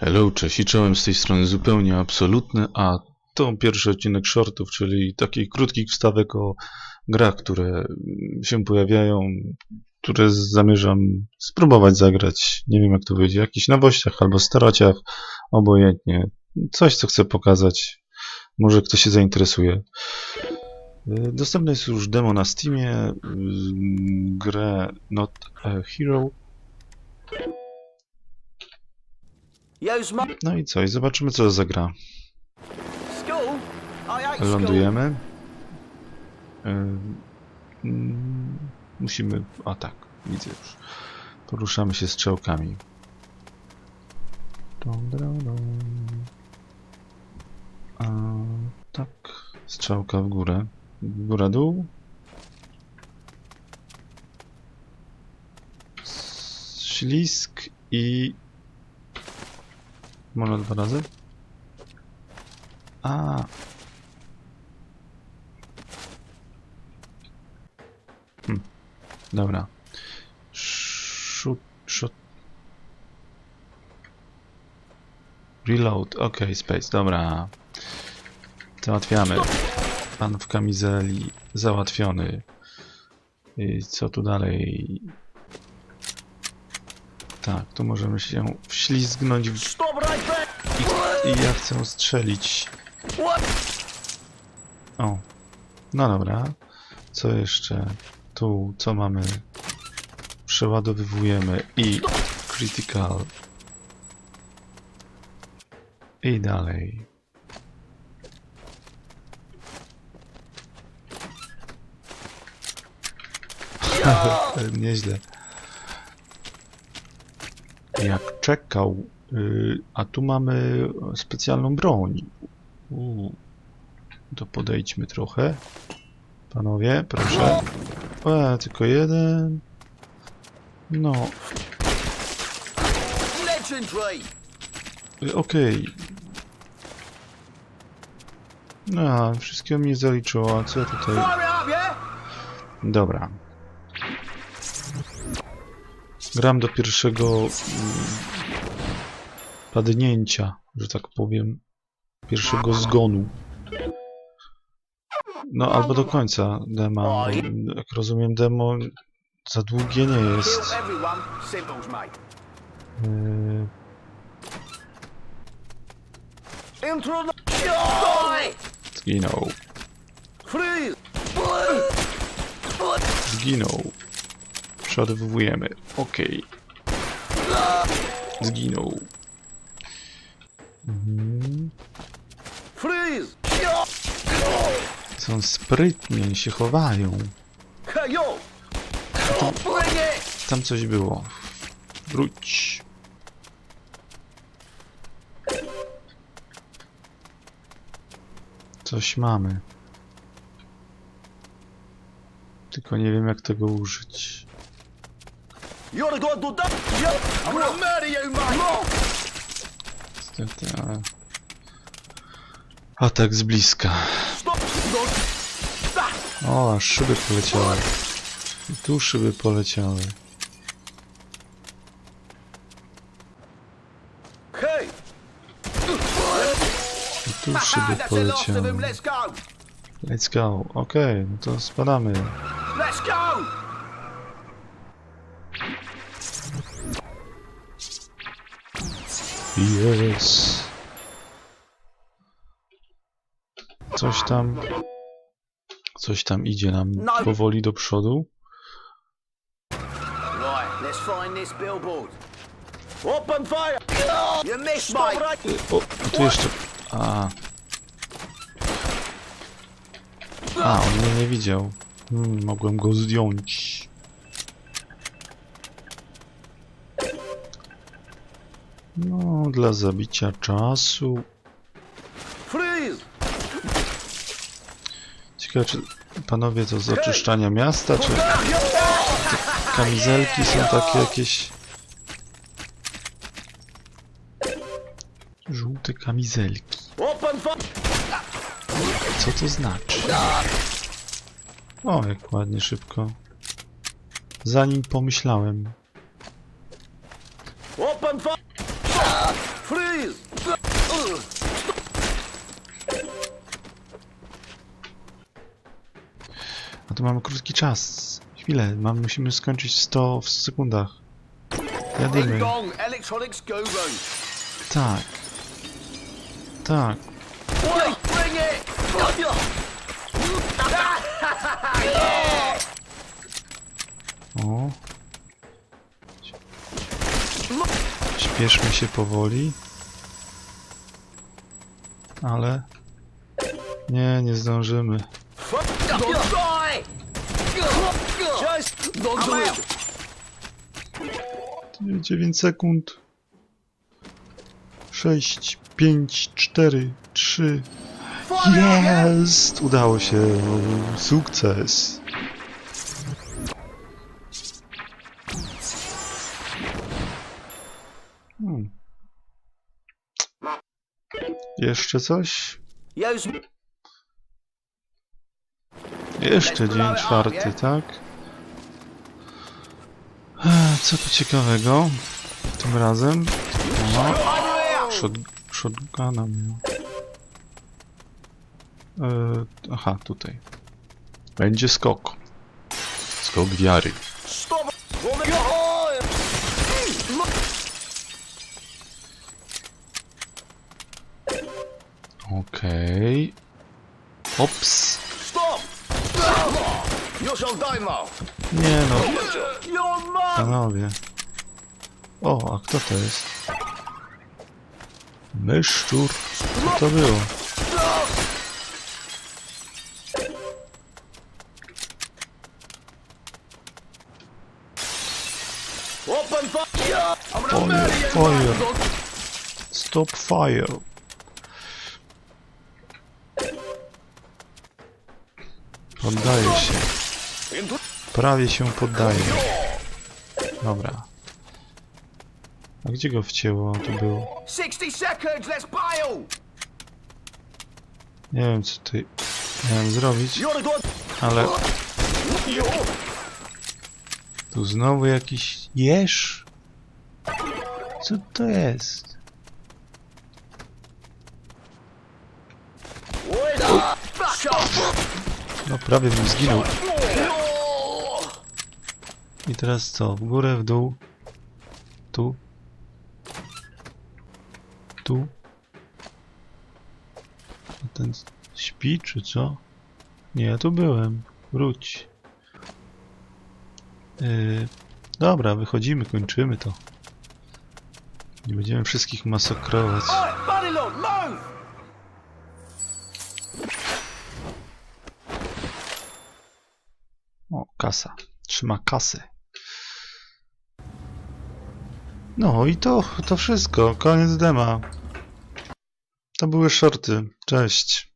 Hello, cześć i czołem z tej strony zupełnie absolutny, a to pierwszy odcinek shortów, czyli takich krótkich wstawek o grach, które się pojawiają, które zamierzam spróbować zagrać. Nie wiem jak to wyjdzie, jakichś nowościach albo starociach, obojętnie. Coś, co chcę pokazać. Może ktoś się zainteresuje. Y, Dostępne jest już demo na Steamie, y, grę Not a Hero. Yo's my No i co, i zobaczymy co to za gra. Lądujemy. Mm, musimy. A tak, widzę już. Poruszamy się strzałkami. A, tak, strzałka w górę. Góra, dół. Ślisk i. Może dwa razy? A, Dobra. Shoot, shoot. Reload. Ok, space. Dobra. Załatwiamy. Pan w kamizeli. Załatwiony. I co tu dalej? Tak, tu możemy się wślizgnąć w... Stop there. i ja chcę strzelić. O. No dobra. Co jeszcze? Tu, co mamy? Przeładowywujemy i critical. I dalej. Nieźle. Jak czekał. Y, A tu mamy specjalną broń. Uuu. To podejdźmy trochę. Panowie, proszę. E, tylko jeden. No, y, okej. No, wszystkiego mnie zaliczyło, a co ja tutaj... Dobra. Gram do pierwszego mm, padnięcia, że tak powiem. Pierwszego zgonu. No, albo do końca dema. bo, Jak rozumiem, demo za długie nie jest. Yy! Zginął. Zginął. Przeładowujemy. Okej. Zginął. Mhm. Freeze! Są sprytnie się chowają. It! Tam coś było. Wróć. Coś mamy. Tylko nie wiem jak tego użyć. You're who done... Yo! I'm gonna you, mate! Niestety, ale... Atak z bliska. O, aż szyby poleciały. I tu szyby poleciały. I tu szyby poleciały. Let's go! Okej, no to spadamy. Let's go! Yes. Coś tam. Coś tam idzie nam powoli do przodu. Open fire! You missed, mate! O, a tu jeszcze. A. A, on mnie nie widział. Hmm, mogłem go zdjąć. No, dla zabicia czasu. Ciekawe, czy panowie to z oczyszczania miasta, czy kamizelki są takie jakieś... Żółte kamizelki. Co to znaczy? O, jak ładnie, szybko. Zanim pomyślałem. Open fire! Freeze! A tu mamy krótki czas. Chwilę, mam, musimy skończyć 100 w sekundach. Guru. Tak. Tak. O. Śpieszmy się powoli. Ale... Nie, nie zdążymy. 9 sekund. 6, 5, 4, 3. Jest! Udało się. Sukces. Jeszcze coś? Use... Jeszcze dzień czwarty, tak? Co tu ciekawego? Tym razem? O, Over here! shot, shotguna miał. E, aha, tutaj. Będzie skok. Skok wiary. Stop! Woman! You're high! Okej. Ops. Nie no, panowie. O, a kto to jest? Myszczur. Co to było? Open fire! Fire. Stop fire. Poddaję się. Prawie się poddaję. Dobra. A gdzie go wcięło? Tu było. 60 seconds, let's bail! Nie wiem co tutaj miałem zrobić, ale tu znowu jakiś jeż. Co to jest? No prawie bym zginął. I teraz co? W górę, w dół. Tu. Tu. A ten śpi, czy co? Nie, ja tu byłem. Wróć. Yy, dobra, wychodzimy, kończymy to. Nie będziemy wszystkich masakrować. Kasa. Trzyma kasę. No i to, to wszystko. Koniec dema. To były shorty. Cześć.